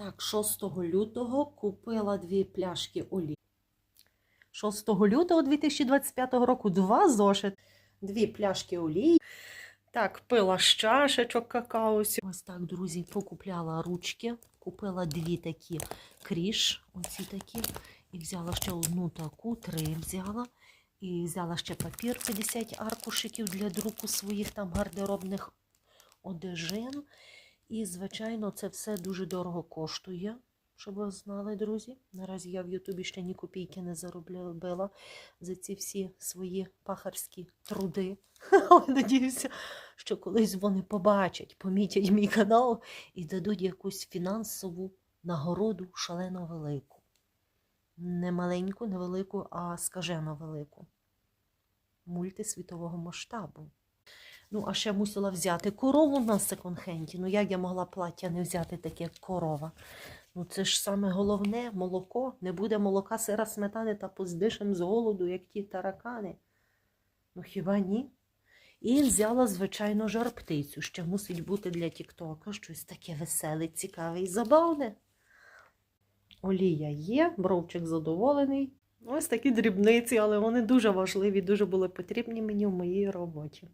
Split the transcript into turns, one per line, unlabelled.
Так, 6 лютого купила дві пляшки олії. 6 лютого 2025 року два зошит, дві пляшки олії. Так, пила з чашечок какао. Ось так, друзі, покупляла ручки. Купила дві такі кріш, оці такі. І взяла ще одну таку, три взяла. І взяла ще папір 50 аркушиків для друку своїх там гардеробних одежин. І, звичайно, це все дуже дорого коштує, щоб ви знали, друзі. Наразі я в Ютубі ще ні копійки не заробила за ці всі свої пахарські труди. Надіюся, що колись вони побачать, помітять мій канал і дадуть якусь фінансову нагороду шалено велику. Не маленьку, не велику, а скажено велику. Мультисвітового масштабу. Ну, а ще мусила взяти корову на секонд-хенді. Ну, як я могла плаття не взяти таке як корова? Ну, це ж саме головне молоко. Не буде молока, сира, сметани та поздишем з голоду, як ті таракани. Ну, хіба ні? І взяла, звичайно, жар птицю. Ще мусить бути для Тіктока щось таке веселе, цікаве і забавне. Олія є, бровчик задоволений. Ось такі дрібниці, але вони дуже важливі, дуже були потрібні мені в моїй роботі.